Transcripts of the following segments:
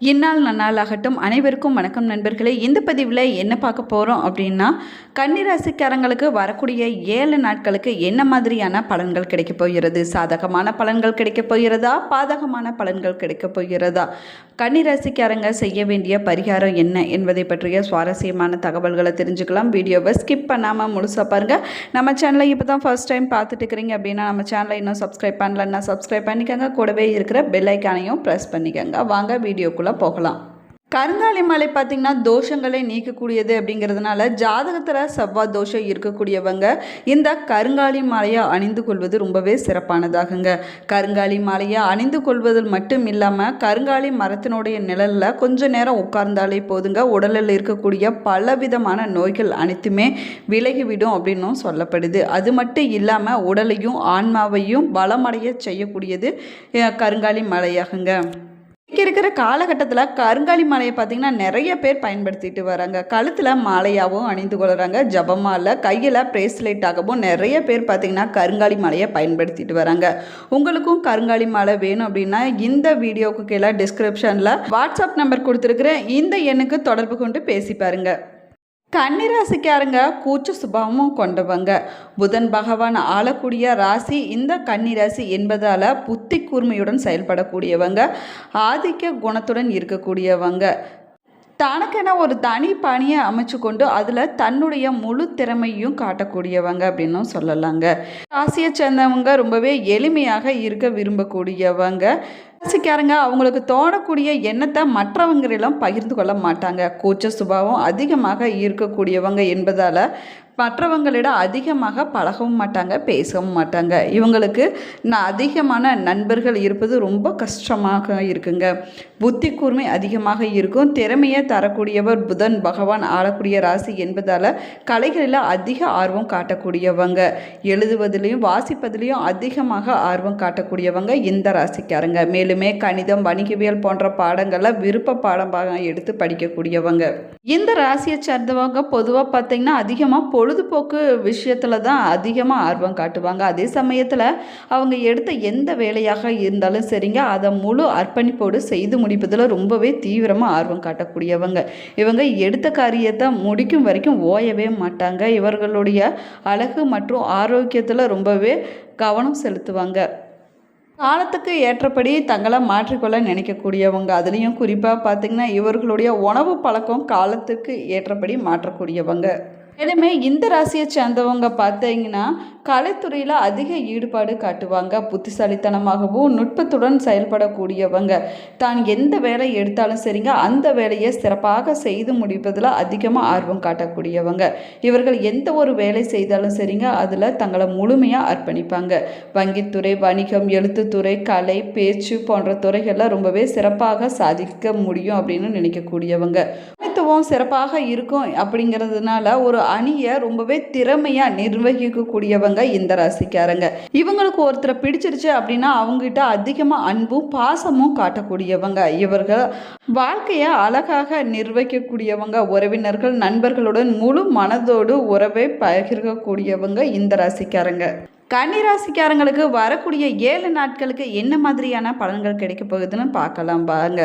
இந்நாள் நன்னாளாகட்டும் அனைவருக்கும் வணக்கம் நண்பர்களே. இந்த பதிவில் என்ன பார்க்க போகிறோம் அப்படின்னா கன்னிராசிக்காரங்களுக்கு வரக்கூடிய ஏழு நாட்களுக்கு என்ன மாதிரியான பலன்கள் கிடைக்கப் போகிறது? சாதகமான பலன்கள் கிடைக்கப் போகிறதா? பாதகமான பலன்கள் கிடைக்கப் போகிறதா? கன்னிராசிக்காரங்க செய்ய வேண்டிய பரிகாரம் என்ன என்பதை பற்றிய சுவாரஸ்யமான தகவல்களை தெரிஞ்சுக்கலாம். வீடியோவை ஸ்கிப் பண்ணாமல் முழுசாக பாருங்கள் நம்ம சேனலை இப்போ தான் ஃபர்ஸ்ட் டைம் பார்த்துட்டு இருக்கிறீங்க அப்படின்னா நம்ம சேனலை இன்னும் சப்ஸ்கிரைப் பண்ணலன்னா சப்ஸ்கிரைப் பண்ணிக்கோங்க. கூடவே இருக்கிற பெல் ஐக்கானையும் ப்ரெஸ் பண்ணிக்கோங்க. வாங்க வீடியோக்குள்ளே போகலாம். கருங்காலி மலை பார்த்திங்கன்னா தோஷங்களை நீக்கக்கூடியது அப்படிங்கிறதுனால ஜாதகத்தில் செவ்வாய் தோஷம் இருக்கக்கூடியவங்க இந்த கருங்காலி மாலையை அணிந்து கொள்வது ரொம்பவே சிறப்பானதாகுங்க. கருங்காலி மாலையை அணிந்து கொள்வதில் மட்டும் இல்லாமல் கருங்காலி மரத்தினுடைய நிழலில் கொஞ்ச நேரம் உட்கார்ந்தாலே போதுங்க. உடலில் இருக்கக்கூடிய பலவிதமான நோய்கள் அனைத்துமே விலகிவிடும் அப்படின்னும் சொல்லப்படுது. அது மட்டும் இல்லாமல் உடலையும் ஆன்மாவையும் பலமடைய செய்யக்கூடியது கருங்காலி மலையாகுங்க. இங்கே இருக்கிற காலகட்டத்தில் கருங்காலி மாலையை பார்த்திங்கன்னா நிறைய பேர் பயன்படுத்திட்டு வராங்க. கழுத்தில் மாலையாகவும் அணிந்து கொள்கிறாங்க ஜபமால கையில் பிரேஸ்லெட்டாகவும் நிறைய பேர் பார்த்திங்கன்னா கருங்காலி மாலையை பயன்படுத்திட்டு வராங்க. உங்களுக்கும் கருங்காலி மாலை வேணும் அப்படின்னா இந்த வீடியோவுக்கு கீழே டிஸ்கிரிப்ஷனில் வாட்ஸ்அப் நம்பர் கொடுத்துருக்குறேன். இந்த எண்ணுக்கு தொடர்பு கொண்டு பேசி பாருங்கள் கன்னிராசிக்காரங்க கூச்ச சுபாவமும் கொண்டவங்க. புதன் பகவான் ஆளக்கூடிய ராசி இந்த கன்னிராசி என்பதால் புத்தி கூர்மையுடன் செயல்படக்கூடியவங்க. ஆதிக்க குணத்துடன் இருக்கக்கூடியவங்க. தனக்கென ஒரு தனி பணியை அமைச்சு கொண்டு அதில் தன்னுடைய முழு திறமையும் காட்டக்கூடியவங்க அப்படின்னும் சொல்லலாங்க. ராசியை சேர்ந்தவங்க ரொம்பவே எளிமையாக இருக்க விரும்பக்கூடியவங்க. ராசிக்காரங்க அவங்களுக்கு தோணக்கூடிய எண்ணத்தை மற்றவங்களிடம் பகிர்ந்து கொள்ள மாட்டாங்க. கூச்ச சுபாவம் அதிகமாக இருக்கக்கூடியவங்க என்பதால் மற்றவங்களிடம் அதிகமாக பழகவும் மாட்டாங்க பேசவும் மாட்டாங்க. இவங்களுக்கு நான் அதிகமான நண்பர்கள் இருப்பது ரொம்ப கஷ்டமாக இருக்குங்க. புத்தி கூர்மை அதிகமாக இருக்கும். திறமையை தரக்கூடியவர் புதன் பகவான் ஆளக்கூடிய ராசி என்பதால் கலைகளில் அதிக ஆர்வம் காட்டக்கூடியவங்க. எழுதுவதிலையும் வாசிப்பதிலையும் அதிகமாக ஆர்வம் காட்டக்கூடியவங்க இந்த ராசிக்காரங்க. மேலுமே கணிதம் வணிகவியல் போன்ற பாடங்களை விருப்ப பாடமாக எடுத்து படிக்கக்கூடியவங்க. இந்த ராசியை சேர்ந்தவங்க பொதுவாக பார்த்தீங்கன்னா அதிகமாக பொழுதுபோக்கு விஷயத்தில் தான் அதிகமாக ஆர்வம் காட்டுவாங்க. அதே சமயத்தில் அவங்க எடுத்த எந்த வேலையாக இருந்தாலும் சரிங்க. அதை முழு அர்ப்பணிப்போடு செய்து முடிப்பதில் ரொம்பவே தீவிரமாக ஆர்வம் காட்டக்கூடியவங்க. இவங்க எடுத்த காரியத்தை முடிக்கும் வரைக்கும் ஓயவே மாட்டாங்க. இவர்களுடைய அழகு மற்றும் ஆரோக்கியத்தில் ரொம்பவே கவனம் செலுத்துவாங்க. காலத்துக்கு ஏற்றபடி தங்களை மாற்றிக்கொள்ள நினைக்கக்கூடியவங்க. அதுலேயும் குறிப்பாக பார்த்திங்கன்னா இவர்களுடைய உணவு பழக்கம் காலத்துக்கு ஏற்றபடி மாற்றக்கூடியவங்க. எனவே இந்த ராசியை சேர்ந்தவங்க பார்த்தீங்கன்னா கலைத்துறையில் அதிக ஈடுபாடு காட்டுவாங்க. புத்திசாலித்தனமாகவும் நுட்பத்துடன் செயல்படக்கூடியவங்க. தான் எந்த வேலை எடுத்தாலும் சரிங்க அந்த வேலையை சிறப்பாக செய்து முடிப்பதில் அதிகமாக ஆர்வம் காட்டக்கூடியவங்க. இவர்கள் எந்த ஒரு வேலை செய்தாலும் சரிங்க அதில் தங்களை முழுமையாக அர்ப்பணிப்பாங்க. வங்கித்துறை வணிகம் எழுத்துத்துறை கலை பேச்சு போன்ற துறைகளில் ரொம்பவே சிறப்பாக சாதிக்க முடியும் அப்படின்னு நினைக்கக்கூடியவங்க. தலைமைத்துவம் சிறப்பாக இருக்கும் அப்படிங்கிறதுனால ஒரு அணியை ரொம்பவே திறமையாக நிர்வகிக்கக்கூடியவங்க இந்த ராசிக்காரங்க. இவங்களுக்கு ஒருத்தரை பிடிச்சிருச்சு அப்படின்னா அவங்ககிட்ட அதிகமாக அன்பும் பாசமும் காட்டக்கூடியவங்க. இவர்கள் வாழ்க்கையை அழகாக நிர்வகிக்கக்கூடியவங்க. உறவினர்கள் நண்பர்களுடன் முழு மனதோடு உறவை பகிர்க்கக்கூடியவங்க இந்த ராசிக்காரங்க. கன்னிராசிக்காரங்களுக்கு வரக்கூடிய ஏழு நாட்களுக்கு என்ன மாதிரியான பலன்கள் கிடைக்க போகுதுன்னு பார்க்கலாம் பாருங்க.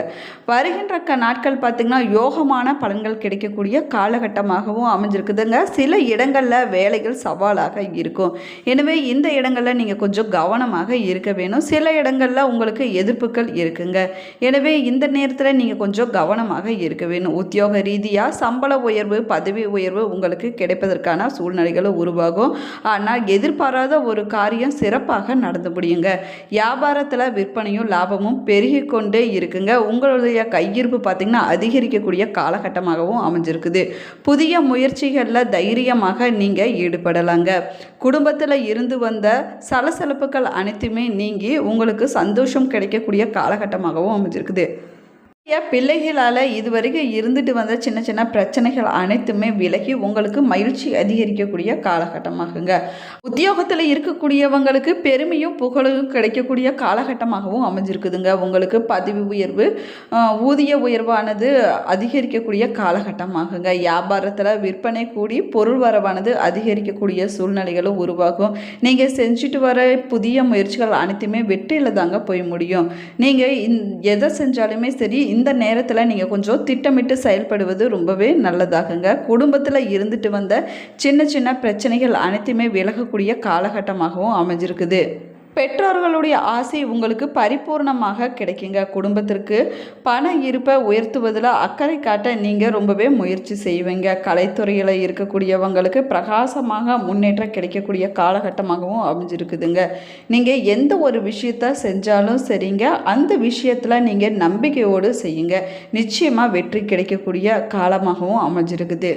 வருகின்ற க நாட்கள் பார்த்திங்கன்னா யோகமான பலன்கள் கிடைக்கக்கூடிய காலகட்டமாகவும் அமைஞ்சிருக்குதுங்க. சில இடங்களில் வேலைகள் சவாலாக இருக்கும். எனவே இந்த இடங்களில் நீங்கள் கொஞ்சம் கவனமாக இருக்க வேணும். சில இடங்களில் உங்களுக்கு எதிர்ப்புகள் இருக்குங்க. எனவே இந்த நேரத்தில் நீங்கள் கொஞ்சம் கவனமாக இருக்க வேணும். உத்தியோக ரீதியாக சம்பள உயர்வு பதவி உயர்வு உங்களுக்கு கிடைப்பதற்கான சூழ்நிலைகள் உருவாகும். ஆனால் எதிர்பாராத ஒரு காரியம் சிறப்பாக நடந்து முடியுங்க. வியாபாரத்தில் விற்பனையும் லாபமும் பெருகி கொண்டே இருக்குங்க. உங்களுடைய கையிருப்பு பார்த்திங்கன்னா அதிகரிக்கக்கூடிய காலகட்டமாகவும் அமைஞ்சிருக்குது. புதிய முயற்சிகளில் தைரியமாக நீங்கள் ஈடுபடலாங்க. குடும்பத்தில் இருந்து வந்த சலசலப்புகள் அனைத்துமே நீங்கி உங்களுக்கு சந்தோஷம் கிடைக்கக்கூடிய காலகட்டமாகவும் அமைஞ்சிருக்குது. பிள்ளைகளால் இதுவரைக்கும் இருந்துட்டு வந்த சின்ன சின்ன பிரச்சனைகள் அனைத்துமே விலகி உங்களுக்கு மகிழ்ச்சி அதிகரிக்கக்கூடிய காலகட்டமாகுங்க. உத்தியோகத்தில் இருக்கக்கூடியவங்களுக்கு பெருமையும் புகழும் கிடைக்கக்கூடிய காலகட்டமாகவும் அமைஞ்சிருக்குதுங்க. உங்களுக்கு பதவி உயர்வு ஊதிய உயர்வானது அதிகரிக்கக்கூடிய காலகட்டமாகுங்க. வியாபாரத்தில் விற்பனை கூடி பொருள் வரவானது அதிகரிக்கக்கூடிய சூழ்நிலைகளும் உருவாகும். நீங்கள் செஞ்சுட்டு வர புதிய முயற்சிகள் அனைத்துமே வெற்றியில் தாங்க போய் முடியும். நீங்கள் எதை செஞ்சாலுமே சரி இந்த நேரத்தில் நீங்கள் கொஞ்சம் திட்டமிட்டு செயல்படுவது ரொம்பவே நல்லதாகுங்க. குடும்பத்தில் இருந்துட்டு வந்த சின்ன சின்ன பிரச்சனைகள் அனைத்துமே விலகக்கூடிய காலகட்டமாகவும் அமைஞ்சிருக்குது. பெற்றோர்களுடைய ஆசை உங்களுக்கு பரிபூர்ணமாக கிடைக்குங்க. குடும்பத்திற்கு பண இருப்பை உயர்த்துவதில் அக்கறை காட்ட நீங்கள் ரொம்பவே முயற்சி செய்வீங்க. கலைத்துறையில் இருக்கக்கூடியவங்களுக்கு பிரகாசமாக முன்னேற்றம் கிடைக்கக்கூடிய காலகட்டமாகவும் அமைஞ்சிருக்குதுங்க. நீங்கள் எந்த ஒரு விஷயத்த செஞ்சாலும் சரிங்க. அந்த விஷயத்தில் நீங்கள் நம்பிக்கையோடு செய்யுங்க. நிச்சயமாக வெற்றி கிடைக்கக்கூடிய காலமாகவும் அமைஞ்சிருக்குது.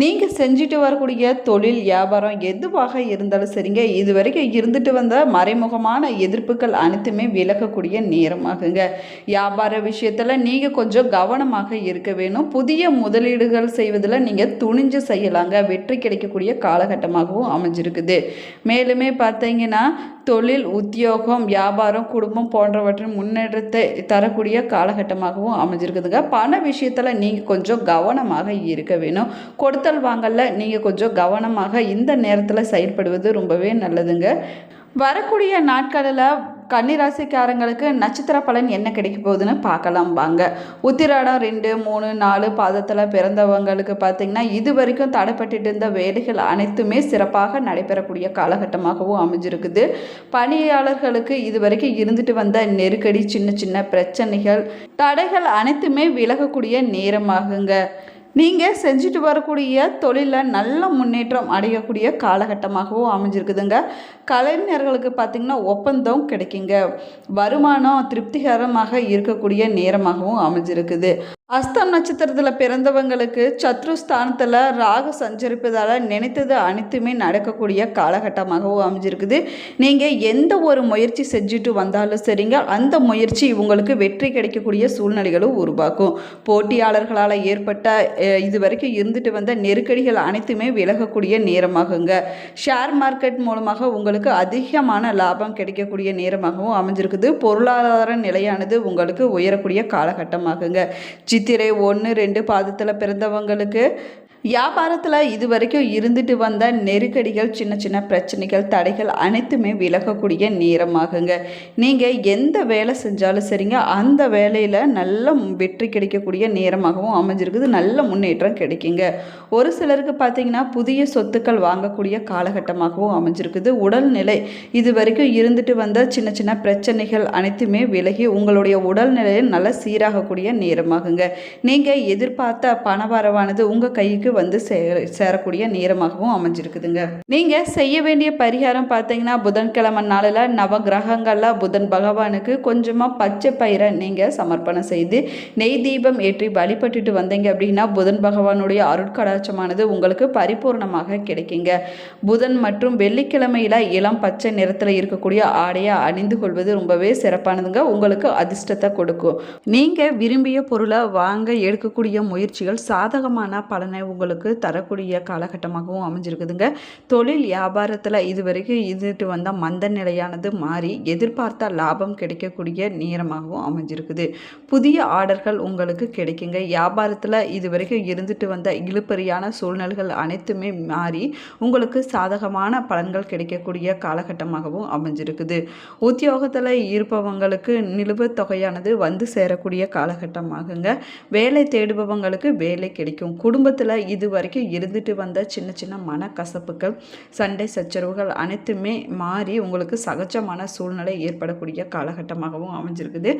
நீங்கள் செஞ்சுட்டு வரக்கூடிய தொழில் வியாபாரம் எதுவாக இருந்தாலும் சரிங்க. இது வரைக்கும் இருந்துட்டு வந்த மறைமுகமான எதிர்ப்புகள் அனைத்துமே விலகக்கூடிய நேரமாகுங்க. வியாபார விஷயத்தில் நீங்கள் கொஞ்சம் கவனமாக இருக்க வேணும். புதிய முதலீடுகள் செய்வதில் நீங்கள் துணிஞ்சு செய்யலாங்க. வெற்றி கிடைக்கக்கூடிய காலகட்டமாகவும் அமைஞ்சிருக்குது. மேலுமே பார்த்தீங்கன்னா தொழில் உத்தியோகம் வியாபாரம் குடும்பம் போன்றவற்றின் முன்னேற்றத்தை தரக்கூடிய காலகட்டமாகவும் அமைஞ்சிருக்குதுங்க. பண விஷயத்தில் நீங்கள் கொஞ்சம் கவனமாக இருக்க வேணும். கொடுத்தல் வாங்கல நீங்கள் கொஞ்சம் கவனமாக இந்த நேரத்தில் செயல்படுவது ரொம்பவே நல்லதுங்க. வரக்கூடிய நாட்களில் கன்னிராசிக்காரங்களுக்கு நட்சத்திர பலன் என்ன கிடைக்க போகுதுன்னு பார்க்கலாம் வாங்க. உத்திராடம் ரெண்டு மூணு நாலு பாதத்தில் பிறந்தவங்களுக்கு பார்த்திங்கன்னா இது வரைக்கும் தடைப்பட்டுட்டு இருந்த வேலைகள் அனைத்துமே சிறப்பாக நடைபெறக்கூடிய காலகட்டமாகவும் அமைஞ்சிருக்குது. பணியாளர்களுக்கு இது வரைக்கும் இருந்துட்டு வந்த நெருக்கடி சின்ன சின்ன பிரச்சனைகள் தடைகள் அனைத்துமே விலகக்கூடிய நேரமாகுங்க. நீங்கள் செஞ்சுட்டு வரக்கூடிய தொழிலில் நல்ல முன்னேற்றம் அடையக்கூடிய காலகட்டமாகவும் அமைஞ்சிருக்குதுங்க. கலைஞர்களுக்கு பார்த்திங்கன்னா ஒப்பந்தம் கிடைக்குங்க. வருமானம் திருப்திகரமாக இருக்கக்கூடிய நேரமாகவும் அமைஞ்சிருக்குது. அஸ்தம் நட்சத்திரத்தில் பிறந்தவங்களுக்கு சத்ரு ஸ்தானத்தில் ராகு சஞ்சரிப்பதால் நினைத்தது அனைத்துமே நடக்கக்கூடிய காலகட்டமாகவும் அமைஞ்சிருக்குது. நீங்கள் எந்த ஒரு முயற்சி செஞ்சுட்டு வந்தாலும் சரிங்க. அந்த முயற்சி உங்களுக்கு வெற்றி கிடைக்கக்கூடிய சூழ்நிலைகளும் உருவாக்கும். போட்டியாளர்களால் ஏற்பட்ட இது வரைக்கும் இருந்துட்டு வந்த நெருக்கடிகள் அனைத்துமே விலகக்கூடிய நேரமாகுங்க. ஷேர் மார்க்கெட் மூலமாக உங்களுக்கு அதிகமான லாபம் கிடைக்கக்கூடிய நேரமாகவும் அமைஞ்சிருக்குது. பொருளாதார நிலையானது உங்களுக்கு உயரக்கூடிய காலகட்டமாகுங்க. சித்திரை ஒன்று ரெண்டு பாதத்தில் பிறந்தவங்களுக்கு வியாபாரத்தில் இது வரைக்கும் இருந்துட்டு வந்த நெருக்கடிகள் சின்ன சின்ன பிரச்சனைகள் தடைகள் அனைத்துமே விலகக்கூடிய நேரமாகுங்க. நீங்கள் எந்த வேலை செஞ்சாலும் சரிங்க. அந்த வேலையில் நல்ல வெற்றி கிடைக்கக்கூடிய நேரமாகவும் அமைஞ்சிருக்குது. நல்ல முன்னேற்றம் கிடைக்குங்க. ஒரு சிலருக்கு பார்த்தீங்கன்னா புதிய சொத்துக்கள் வாங்கக்கூடிய காலகட்டமாகவும் அமைஞ்சிருக்குது. உடல்நிலை இது வரைக்கும் இருந்துட்டு வந்த சின்ன சின்ன பிரச்சனைகள் அனைத்துமே விலகி உங்களுடைய உடல்நிலையை நல்லா சீராகக்கூடிய நேரமாகுங்க. நீங்கள் எதிர்பார்த்த பணவரவானது உங்கள் கைக்கு வந்து சேர சேரக்கூடிய நேரமாகவும் அமைஞ்சிருக்குதுங்க. நீங்கள் செய்ய வேண்டிய பரிகாரம் பார்த்தீங்கன்னா புதன்கிழமை நாளில் நவ கிரகங்களில் புதன் பகவானுக்கு கொஞ்சமாக பச்சை பயிரை நீங்கள் சமர்ப்பணம் செய்து நெய் தீபம் ஏற்றி வழிபட்டுட்டு வந்தீங்க அப்படின்னா புதன் பகவானுடைய அருட்கடாட்சமானது உங்களுக்கு பரிபூர்ணமாக கிடைக்குங்க. புதன் மற்றும் வெள்ளிக்கிழமையில் இளம் பச்சை நிறத்தில் இருக்கக்கூடிய ஆடையை அணிந்து கொள்வது ரொம்பவே சிறப்பானதுங்க. உங்களுக்கு அதிர்ஷ்டத்தை கொடுக்கும். நீங்கள் விரும்பிய பொருளை வாங்க எடுக்கக்கூடிய முயற்சிகள் சாதகமான பலனை உங்களுக்கு தரக்கூடிய காலகட்டமாகவும் அமைஞ்சிருக்குதுங்க. தொழில் வியாபாரத்தில் இது வரைக்கும் இருந்துட்டு வந்த மந்த நிலையானது மாறி எதிர்பார்த்த லாபம் கிடைக்கக்கூடிய நேரமாகவும் அமைஞ்சிருக்குது. புதிய ஆர்டர்கள் உங்களுக்கு கிடைக்குங்க. வியாபாரத்தில் இது வரைக்கும் இருந்துட்டு வந்த இழுப்பறியான சூழ்நிலைகள் அனைத்துமே மாறி உங்களுக்கு சாதகமான பலன்கள் கிடைக்கக்கூடிய காலகட்டமாகவும் அமைஞ்சிருக்குது. உத்தியோகத்தில் இருப்பவங்களுக்கு நிலுவைத் தொகையானது வந்து சேரக்கூடிய காலகட்டமாகுங்க. வேலை தேடுபவங்களுக்கு வேலை கிடைக்கும். குடும்பத்தில் இது வரைக்கும் இருந்துட்டு வந்த சின்ன சின்ன மனக்கசப்புகள் சண்டை சச்சரவுகள் அனைத்துமே மாறி உங்களுக்கு சகஜமான சூழ்நிலை ஏற்படக்கூடிய காலகட்டமாகவும் அமைஞ்சிருக்குது.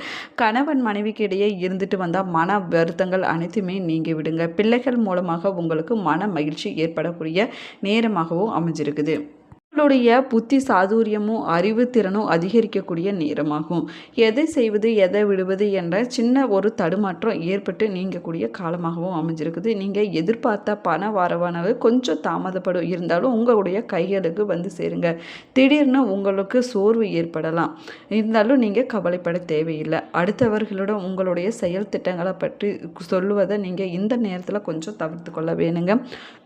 கணவன் மனைவிக்கு இடையே இருந்துட்டு வந்தால் மன வருத்தங்கள் அனைத்துமே நீங்கி விடுங்க. பிள்ளைகள் மூலமாக உங்களுக்கு மன மகிழ்ச்சி ஏற்படக்கூடிய நேரமாகவும் அமைஞ்சிருக்குது. உங்களுடைய புத்தி சாதுரியமும் அறிவு திறனும் அதிகரிக்கக்கூடிய நேரமாகும். எதை செய்வது எதை விடுவது என்ற சின்ன ஒரு தடுமாற்றம் ஏற்பட்டு நீங்கக்கூடிய காலமாகவும் அமைஞ்சிருக்குது. நீங்கள் எதிர்பார்த்த பண வரவானது கொஞ்சம் தாமதப்படும். இருந்தாலும் உங்களுடைய கைகளுக்கு வந்து சேருங்க. திடீர்னு உங்களுக்கு சோர்வு ஏற்படலாம். இருந்தாலும் நீங்கள் கவலைப்பட தேவையில்லை. அடுத்தவர்களிடம் உங்களுடைய செயல் திட்டங்களை பற்றி சொல்லுவதை நீங்கள் இந்த நேரத்தில் கொஞ்சம் தவிர்த்து கொள்ள வேணுங்க.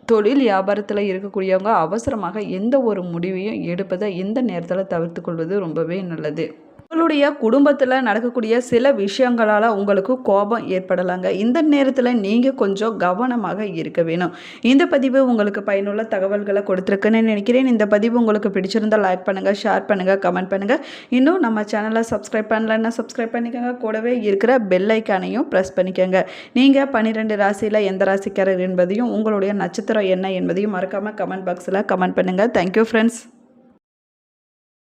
தொழில் வியாபாரத்தில் இருக்கக்கூடியவங்க அவசரமாக எந்த ஒரு முடிவையும் எடுப்பதை இந்த நேரத்தில் தவிர்த்து கொள்வது ரொம்பவே நல்லது. உங்களுடைய குடும்பத்தில் நடக்கக்கூடிய சில விஷயங்களால் உங்களுக்கு கோபம் ஏற்படலாங்க. இந்த நேரத்தில் நீங்கள் கொஞ்சம் கவனமாக இருக்க வேணும். இந்த பதிவு உங்களுக்கு பயனுள்ள தகவல்களை கொடுத்துருக்குன்னு நினைக்கிறேன். இந்த பதிவு உங்களுக்கு பிடிச்சிருந்தால் லைக் பண்ணுங்கள் ஷேர் பண்ணுங்கள் கமெண்ட் பண்ணுங்கள் இன்னும் நம்ம சேனலை சப்ஸ்கிரைப் பண்ணலன்னா சப்ஸ்கிரைப் பண்ணிக்கோங்க. கூடவே இருக்கிற பெல் ஐக்கானையும் ப்ரெஸ் பண்ணிக்கோங்க. நீங்கள் பன்னிரெண்டு ராசியில் எந்த ராசிக்காரர் என்பதையும் உங்களுடைய நட்சத்திரம் என்ன என்பதையும் மறக்காமல் கமெண்ட் பாக்ஸில் கமெண்ட் பண்ணுங்கள் தேங்க்யூ ஃப்ரெண்ட்ஸ்